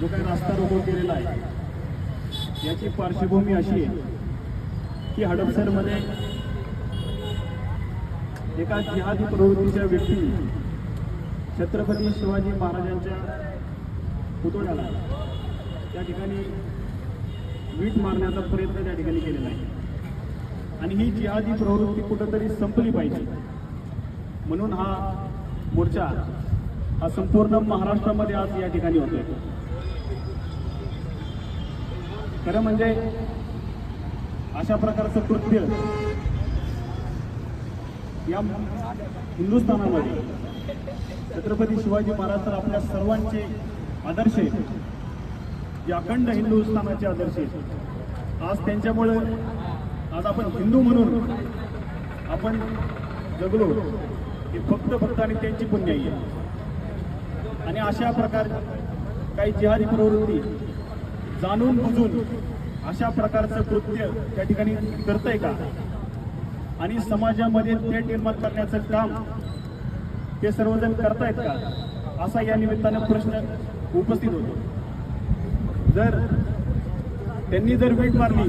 जो काही रास्ता रोको केलेला आहे याची पार्श्वभूमी अशी आहे की हडपसरमध्ये एका जिहादी प्रवृत्तीच्या व्यक्ती छत्रपती शिवाजी महाराजांच्या पुतोड्याला त्या ठिकाणी वीट मारण्याचा प्रयत्न त्या ठिकाणी केलेला आहे. आणि ही जिहादी प्रवृत्ती कुठंतरी संपली पाहिजे. म्हणून हा मोर्चा हा संपूर्ण महाराष्ट्रामध्ये आज या ठिकाणी होतोय. खरं म्हणजे अशा प्रकारचं कृत्य या हिंदुस्थानामध्ये छत्रपती शिवाजी महाराज तर आपल्या सर्वांचे आदर्श आहेत. जे अखंड हिंदुस्थानाचे आदर्श आहेत. आज त्यांच्यामुळे आज आपण हिंदू म्हणून आपण जगलो हे फक्त फक्त आणि त्यांची पुण्याई आहे. आणि अशा प्रकार काही जिहादी प्रवृत्ती जाणून बुजून अशा प्रकारचं कृत्य त्या ठिकाणी करतंय का? आणि समाजामध्ये थेट निर्माण करण्याचं काम ते सर्वजण करतायत का? असा या निमित्तानं प्रश्न उपस्थित होतो. जर त्यांनी जर वीट मारली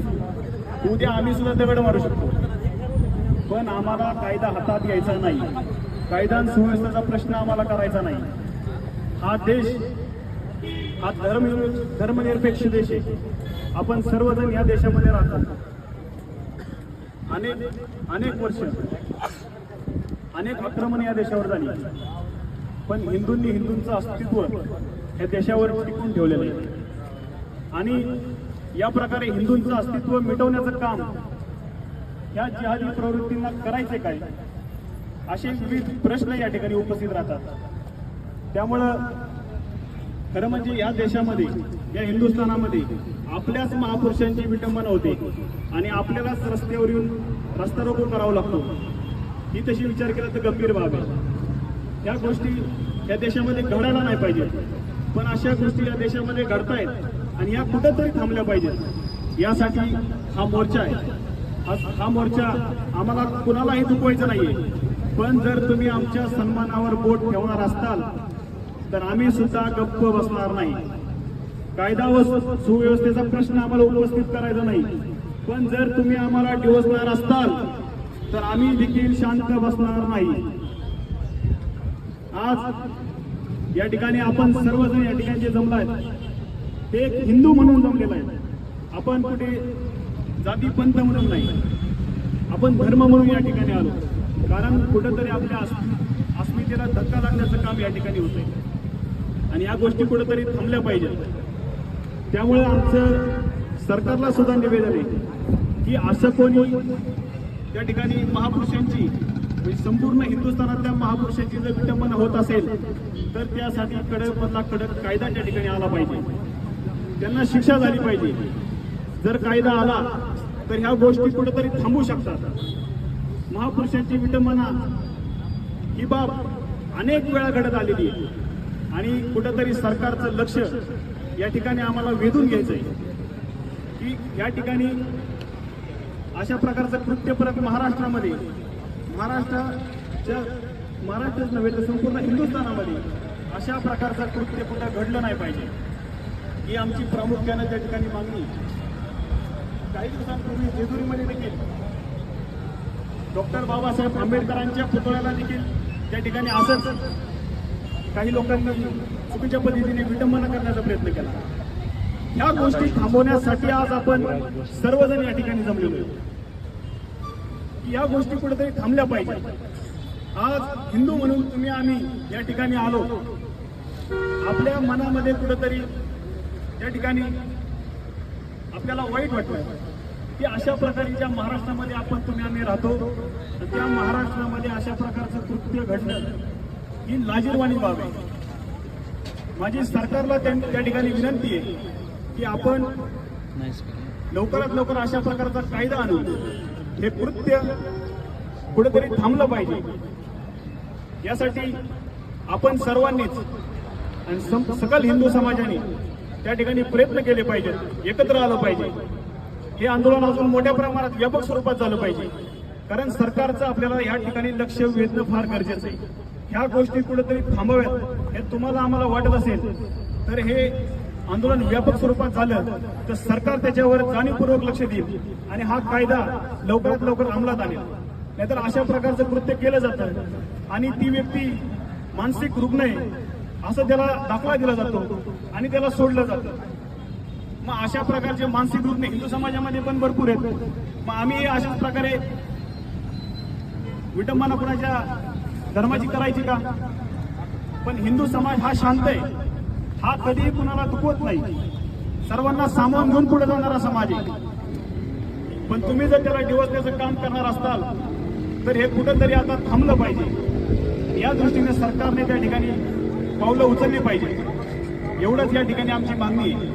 उद्या आम्ही सुद्धा दगड मारू शकतो. पण आम्हाला कायदा हातात घ्यायचा नाही. कायदा सुव्यवस्थेचा प्रश्न आम्हाला करायचा नाही. हा देश हा धर्म धर्मनिरपेक्ष देश आहे. आपण सर्वजण या देशामध्ये राहतात. अनेक अनेक वर्ष अनेक आक्रमण या देशावर झाली. पण हिंदूंनी हिंदूंचं अस्तित्व या देशावर टिकून ठेवलेलं आहे. आणि या प्रकारे हिंदूंचं अस्तित्व मिटवण्याचं काम या जिहादी प्रवृत्तींना करायचे काय? असे विविध प्रश्न या ठिकाणी उपस्थित राहतात. त्यामुळं खरं म्हणजे या देशामध्ये या हिंदुस्थानामध्ये आपल्याच महापुरुषांची विटंबना होते. आणि आपल्यालाच रस्त्यावर येऊन रस्ता रोको करावा लागतो. ही तशी विचार केला तर गंभीर बाब आहे. या गोष्टी या देशामध्ये घडायला नाही पाहिजे पण अशा गोष्टी या देशामध्ये घडतायत आणि या कुठंतरी थांबल्या पाहिजेत. यासाठी हा मोर्चा आहे. हा हा मोर्चा आम्हाला कुणालाही दुखवायचा नाहीये. पण जर तुम्ही आमच्या सन्मानावर बोट ठेवणार असताल तर आम्ही सुद्धा गप्प बसणार नाही. कायदा व सुव्यवस्थेचा प्रश्न आम्हाला उपस्थित करायचा नाही. पण जर तुम्ही आम्हाला डिवसणार असताल तर आम्ही देखील शांत बसणार नाही. आज या ठिकाणी आपण सर्वजण या ठिकाणी जे जमलाय ते एक हिंदू म्हणून जमलेला आहे. आपण कुठे जाती पंथ म्हणून नाही. आपण धर्म म्हणून या ठिकाणी आलो. कारण कुठंतरी आपल्या अस्मि- अस्मितेला धक्का लागण्याचं काम या ठिकाणी होतंय. आणि या गोष्टी कुठेतरी थांबल्या पाहिजेत. त्यामुळे आमचं सरकारला सुद्धा निवेदन आहे की असं कोणी त्या ठिकाणी महापुरुषांची म्हणजे संपूर्ण हिंदुस्थानातल्या महापुरुषांची जर विटंबना होत असेल तर त्यासाठी कडकमधला कडक कायदा त्या ठिकाणी आला पाहिजे. त्यांना शिक्षा झाली पाहिजे. जर कायदा आला तर ह्या गोष्टी कुठेतरी थांबू शकतात. महापुरुषांची विटंबना ही बाब अनेक वेळा घडत आलेली आहे. आणि कुठंतरी सरकारचं लक्ष या ठिकाणी आम्हाला वेधून घ्यायचं आहे की या ठिकाणी अशा प्रकारचं कृत्य परत महाराष्ट्रामध्ये महाराष्ट्राच्या महाराष्ट्रच नव्हे तर संपूर्ण हिंदुस्थानामध्ये अशा प्रकारचं कृत्य कुठं घडलं नाही पाहिजे ही आमची प्रामुख्यानं त्या ठिकाणी मागणी. काही दिवसांपूर्वी जेजुरीमध्ये देखील डॉक्टर बाबासाहेब आंबेडकरांच्या पुतळ्याला देखील त्या ठिकाणी असंच काही लोकांनी चुकीच्या पद्धतीने विटंबना करण्याचा प्रयत्न केला. ह्या गोष्टी थांबवण्यासाठी आज आपण सर्वजण या ठिकाणी जमलेलो आहे की या गोष्टी कुठेतरी थांबल्या पाहिजे आज हिंदू म्हणून तुम्ही आम्ही या ठिकाणी आलो. आपल्या मनामध्ये कुठेतरी त्या ठिकाणी आपल्याला वाईट वाटतं की अशा प्रकारच्या महाराष्ट्रामध्ये आपण तुम्ही आम्ही राहतो तर त्या महाराष्ट्रामध्ये अशा प्रकारचं कृत्य घडणं ही लाजीरवाणी बाब आहे. माझी सरकारला त्या त्या ठिकाणी विनंती आहे की आपण लवकरात लवकर अशा प्रकारचा कायदा आणून हे कृत्य कुठेतरी थांबलं पाहिजे. यासाठी आपण सर्वांनीच आणि सकल हिंदू समाजाने त्या ठिकाणी प्रयत्न केले पाहिजेत. एकत्र आलं पाहिजे. हे आंदोलन अजून मोठ्या प्रमाणात व्यापक स्वरूपात झालं पाहिजे. कारण सरकारचं आपल्याला या ठिकाणी लक्ष वेधणं फार गरजेचं आहे. ह्या गोष्टी कुठेतरी थांबव्यात हे तुम्हाला आम्हाला वाटत असेल. तर हे आंदोलन व्यापक स्वरूपात झालं तर सरकार त्याच्यावर जाणीवपूर्वक लक्ष देईल आणि हा कायदा लवकरात लवकर अंमलात आणेल. नाहीतर अशा प्रकारचं कृत्य केलं जातं आणि ती व्यक्ती मानसिक रुग्ण आहे असं त्याला दाखला दिला जातो आणि त्याला सोडलं जातं. मग अशा प्रकारचे मानसिक रुग्ण हिंदू समाजामध्ये पण भरपूर आहेत. मग आम्ही अशाच प्रकारे विटंबना कुणाच्या धर्माची करायची का? पण हिंदू समाज हा शांत आहे. हा कधीही कुणाला दुखवत नाही. सर्वांना सामावून घेऊन पुढे जाणारा समाज आहे. पण तुम्ही जर त्याला डिवचण्याचं काम करणार असाल तर हे कुठंतरी आता थांबलं पाहिजे. या दृष्टीने सरकारने त्या ठिकाणी पावलं उचलली पाहिजे. एवढंच या ठिकाणी आमची मागणी आहे.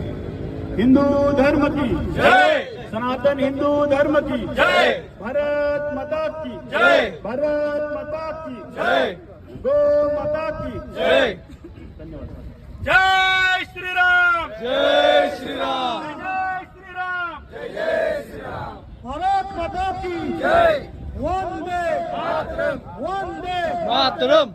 हिंदू धर्म की जय! सनातन हिंदू धर्म की जय! भारत माता की जय! भारत माता की जय! गो माता की जय। धन्यवाद जय श्रीराम। जय श्रीराम। जय श्रीराम। भारत माता की जय। वंदे वंदे मातरम।